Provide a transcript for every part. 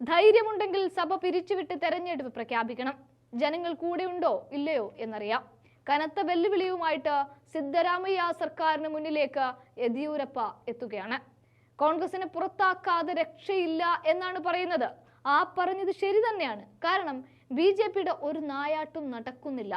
ധൈര്യമുണ്ടെങ്കിൽ സഭ പിരിച്ചുവിട്ട് തെരഞ്ഞെടുപ്പ് പ്രഖ്യാപിക്കണം. ജനങ്ങൾ കൂടെയുണ്ടോ ഇല്ലയോ എന്നറിയാം. കനത്ത വെല്ലുവിളിയുമായിട്ട് സിദ്ധരാമയ്യ സർക്കാരിന് മുന്നിലേക്ക് യെദ്യൂരപ്പ എത്തുകയാണ്. കോൺഗ്രസിനെ പുറത്താക്കാതെ രക്ഷയില്ല എന്നാണ് പറയുന്നത്. ആ പറഞ്ഞത് ശരി തന്നെയാണ്. കാരണം ബി ജെ പിയുടെ ഒരു നായാട്ടും നടക്കുന്നില്ല.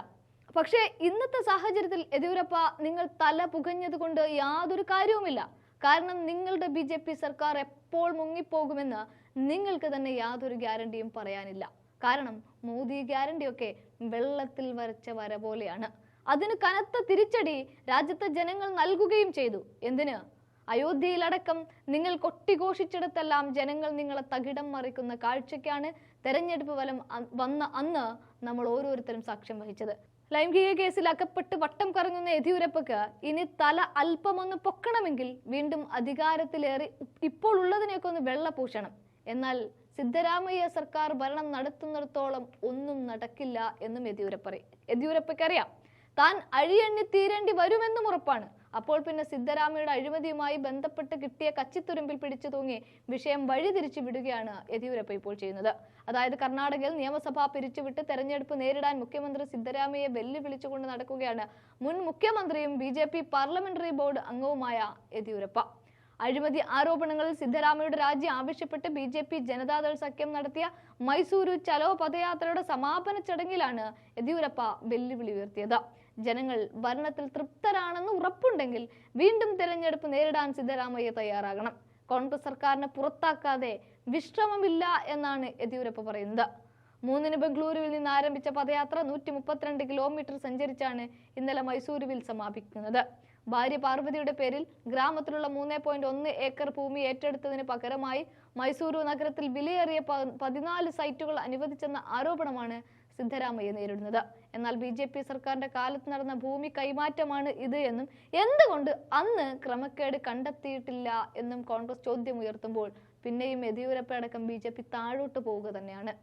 പക്ഷേ ഇന്നത്തെ സാഹചര്യത്തിൽ യെദ്യൂരപ്പ നിങ്ങൾ തല പുകഞ്ഞത് കൊണ്ട് യാതൊരു കാര്യവുമില്ല. കാരണം നിങ്ങളുടെ ബി ജെ പി സർക്കാർ എപ്പോൾ മുങ്ങിപ്പോകുമെന്ന് നിങ്ങൾക്ക് തന്നെ യാതൊരു ഗ്യാരണ്ടിയും പറയാനില്ല. കാരണം മോദി ഗ്യാരണ്ടിയൊക്കെ വെള്ളത്തിൽ വരച്ച വര പോലെയാണ്. അതിന് കനത്ത തിരിച്ചടി രാജ്യത്തെ ജനങ്ങൾ നൽകുകയും ചെയ്തു. എന്തിന്? അയോധ്യയിലടക്കം നിങ്ങൾ കൊട്ടിഘോഷിച്ചിടത്തെല്ലാം ജനങ്ങൾ നിങ്ങളെ തകിടം മറിക്കുന്ന കാഴ്ചയ്ക്കാണ് തെരഞ്ഞെടുപ്പ് ഫലം വന്ന അന്ന് നമ്മൾ ഓരോരുത്തരും സാക്ഷ്യം വഹിച്ചത്. ലൈംഗിക കേസിൽ അകപ്പെട്ട് വട്ടം കറങ്ങുന്ന യെദ്യൂരപ്പക്ക് ഇനി തല അല്പമൊന്ന് പൊക്കണമെങ്കിൽ വീണ്ടും അധികാരത്തിലേറി ഇപ്പോൾ ഉള്ളതിനെയൊക്കെ ഒന്ന് വെള്ളപൂശണം എന്നാൽ സിദ്ധരാമയ്യ സർക്കാർ ഭരണം നടത്തുന്നിടത്തോളം ഒന്നും നടക്കില്ല എന്നും യെദ്യൂരപ്പ യെദ്യൂരപ്പയ്ക്കറിയാം താൻ അഴിയെണ്ണി തീരേണ്ടി വരുമെന്നും ഉറപ്പാണ്. അപ്പോൾ പിന്നെ സിദ്ധരാമയുടെ അഴിമതിയുമായി ബന്ധപ്പെട്ട് കിട്ടിയ കച്ചിത്തുരുമ്പിൽ പിടിച്ചു തൂങ്ങി വിഷയം വഴിതിരിച്ചു വിടുകയാണ് യെദ്യൂരപ്പ ഇപ്പോൾ ചെയ്യുന്നത്. അതായത് കർണാടകയിൽ നിയമസഭ പിരിച്ചുവിട്ട് തെരഞ്ഞെടുപ്പ് നേരിടാൻ മുഖ്യമന്ത്രി സിദ്ധരാമയെ വെല്ലുവിളിച്ചുകൊണ്ട് നടക്കുകയാണ് മുൻ മുഖ്യമന്ത്രിയും B J P parliamentary board അംഗവുമായ യെദ്യൂരപ്പ. അഴിമതി ആരോപണങ്ങളിൽ സിദ്ധരാമയുടെ രാജി ആവശ്യപ്പെട്ട് ബി ജെ പി ജനതാദൾ സഖ്യം നടത്തിയ മൈസൂരു ചലോ പദയാത്രയുടെ സമാപന ചടങ്ങിലാണ് യെദ്യൂരപ്പ വെല്ലുവിളി ഉയർത്തിയത്. ജനങ്ങൾ ഭരണത്തിൽ തൃപ്തരാണെന്ന് ഉറപ്പുണ്ടെങ്കിൽ വീണ്ടും തെരഞ്ഞെടുപ്പ് നേരിടാൻ സിദ്ധരാമയ്യ തയ്യാറാകണം. കോൺഗ്രസ് സർക്കാരിനെ പുറത്താക്കാതെ വിശ്രമമില്ല എന്നാണ് യെദ്യൂരപ്പ പറയുന്നത്. മൂന്നിന് ബംഗളൂരുവിൽ നിന്ന് ആരംഭിച്ച പദയാത്ര നൂറ്റി മുപ്പത്തിരണ്ട് കിലോമീറ്റർ സഞ്ചരിച്ചാണ് ഇന്നലെ മൈസൂരുവിൽ സമാപിക്കുന്നത്. ഭാര്യ പാർവതിയുടെ പേരിൽ ഗ്രാമത്തിലുള്ള മൂന്ന് പോയിന്റ് ഒന്ന് ഏക്കർ ഭൂമി ഏറ്റെടുത്തതിന് പകരമായി മൈസൂരു നഗരത്തിൽ വിലയേറിയ പതിനാല് സൈറ്റുകൾ അനുവദിച്ചെന്ന ആരോപണമാണ് സിദ്ധരാമയ്യ നേരിടുന്നത്. എന്നാൽ ബി ജെ പി സർക്കാരിന്റെ കാലത്ത് നടന്ന ഭൂമി കൈമാറ്റമാണ് ഇത് എന്നും എന്തുകൊണ്ട് അന്ന് ക്രമക്കേട് കണ്ടെത്തിയിട്ടില്ല എന്നും കോൺഗ്രസ് ചോദ്യം ഉയർത്തുമ്പോൾ പിന്നെയും യെദ്യൂരപ്പ അടക്കം ബി ജെ പി താഴോട്ട് പോവുക തന്നെയാണ്.